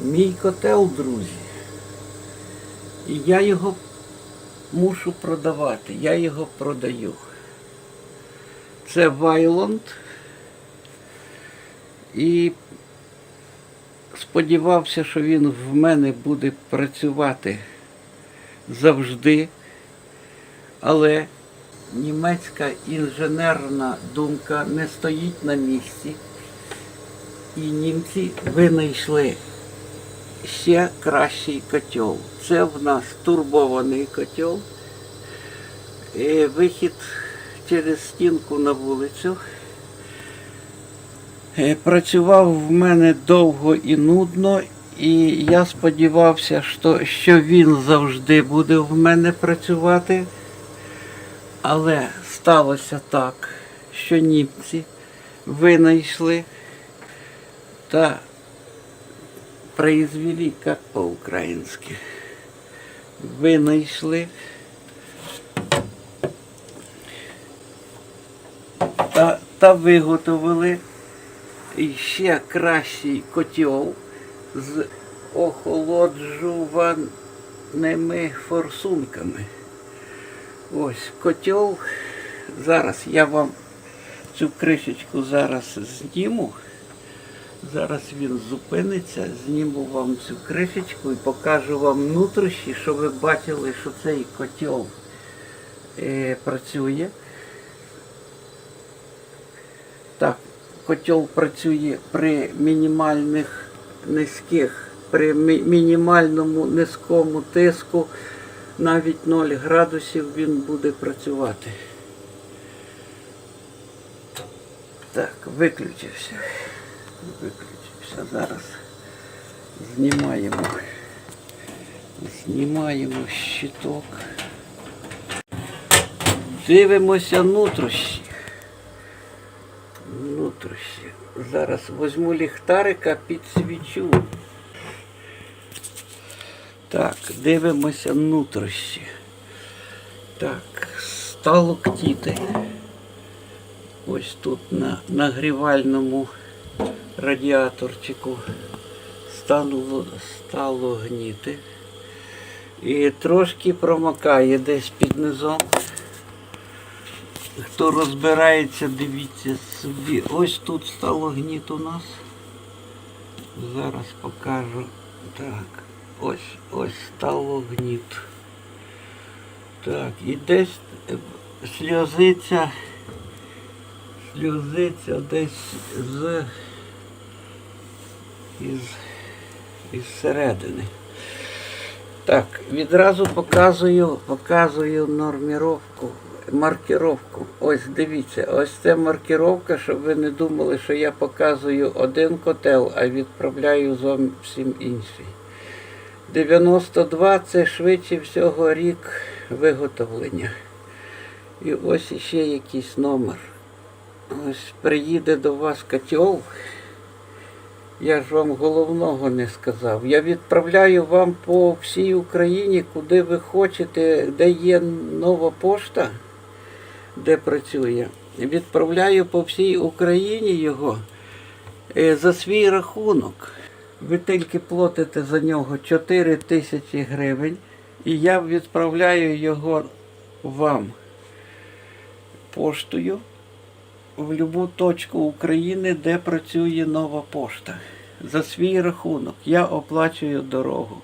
Мій котел, друзі. І я його мушу продавати. Я його продаю. Це Вайлонд. І сподівався, що він в мене буде працювати завжди. Але німецька інженерна думка не стоїть на місці. І німці винайшли ще кращий котел. Це в нас турбований котел. І вихід через стінку на вулицю. Е, Працював в мене довго і нудно, і я сподівався, що, що він завжди буде в мене працювати. Але сталося так, що німці винайшли та произвели, как по-українськи, винайшли та, та виготовили ще кращий котел з охолоджуваними форсунками. Ось котел. Зараз я вам цю кришечку зараз зніму. Зараз він зупиниться, зніму вам цю кришечку і покажу вам внутрішні, щоб ви бачили, що цей котел е, працює. Так, котел працює при мінімальних низьких, при мі- мінімальному низькому тиску, навіть 0 градусів він буде працювати. Так, виключився. Виключився. Зараз знімаємо. Знімаємо щиток. Дивимося нутрощі. Нутрощі. Зараз візьму ліхтарика, підсвічу. Так, дивимося нутрощі. Так, сталоктіти. Ось тут на нагрівальному радіаторчику стало, стало гніти. І трошки промокає десь під низом. Хто розбирається, дивіться собі. Ось тут стало гніт у нас. Зараз покажу. Так, ось, ось стало гніт. Так, і десь е, сльозиться, сльозиться десь з із, із середини. Так, відразу показую, показую норміровку, маркировку. Ось дивіться, ось це маркировка, щоб ви не думали, що я показую один котел, а відправляю зовсім інший. 92 це швидше всього рік виготовлення. І ось іще якийсь номер. Ось приїде до вас котел. Я ж вам головного не сказав. Я відправляю вам по всій Україні, куди ви хочете, де є нова пошта, де працює. Відправляю по всій Україні його е, за свій рахунок. Ви тільки платите за нього 4 тисячі гривень, і я відправляю його вам поштою в будь-яку точку України, де працює нова пошта. За свій рахунок. Я оплачую дорогу.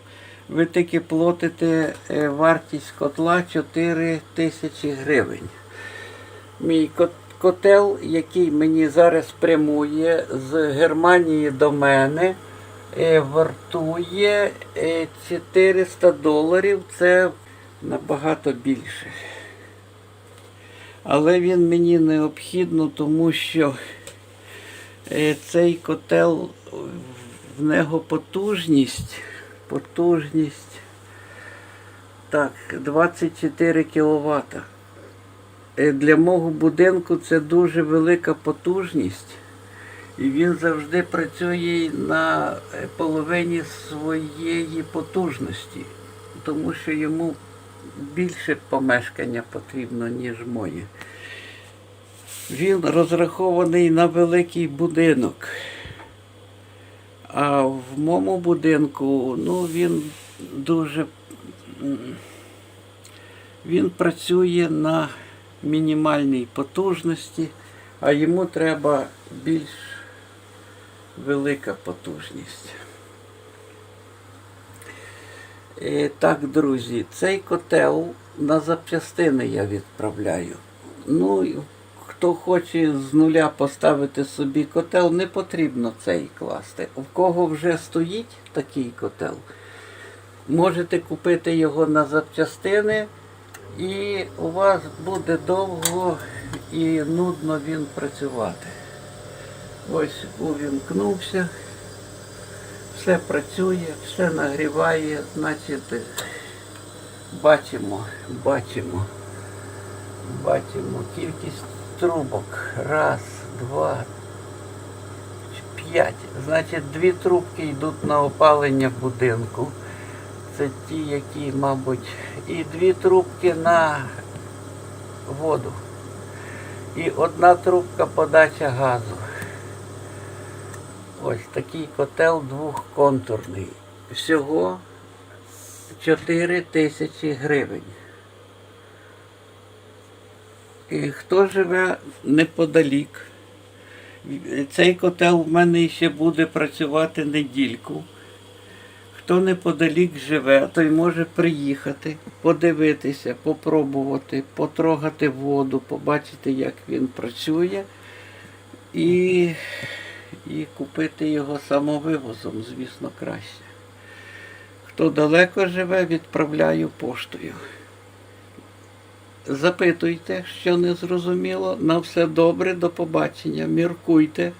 Ви тільки платите е, вартість котла 4 тисячі гривень. Мій котел, який мені зараз прямує з Германії до мене, е, вартує е, 400 доларів. Це набагато більше. Але він мені необхідно, тому що е, цей котел, в нього потужність, потужність так, 24 кВт. Для мого будинку це дуже велика потужність. І він завжди працює на е, половині своєї потужності, тому що йому більше помешкання потрібно, ніж моє. Він розрахований на великий будинок. А в моєму будинку, ну, він дуже. Він працює на мінімальній потужності, а йому треба більш велика потужність. Е, Так, друзі, цей котел на запчастини я відправляю. Ну, хто хоче з нуля поставити собі котел, не потрібно цей класти. У кого вже стоїть такий котел, можете купити його на запчастини, і у вас буде довго і нудно він працювати. Ось увімкнувся все працює, все нагріває, значить бачимо, бачимо, бачимо кількість трубок. Раз, два, п'ять. Значить, дві трубки йдуть на опалення будинку. Це ті, які, мабуть, і дві трубки на воду. І одна трубка подача газу. Ось такий котел двохконтурний. Всього 4 тисячі гривень. І хто живе неподалік, цей котел в мене ще буде працювати недільку. Хто неподалік живе, той може приїхати, подивитися, попробувати, потрогати воду, побачити, як він працює. І і купити його самовивозом, звісно, краще. Хто далеко живе, відправляю поштою. Запитуйте, що не зрозуміло. На все добре, до побачення. Міркуйте.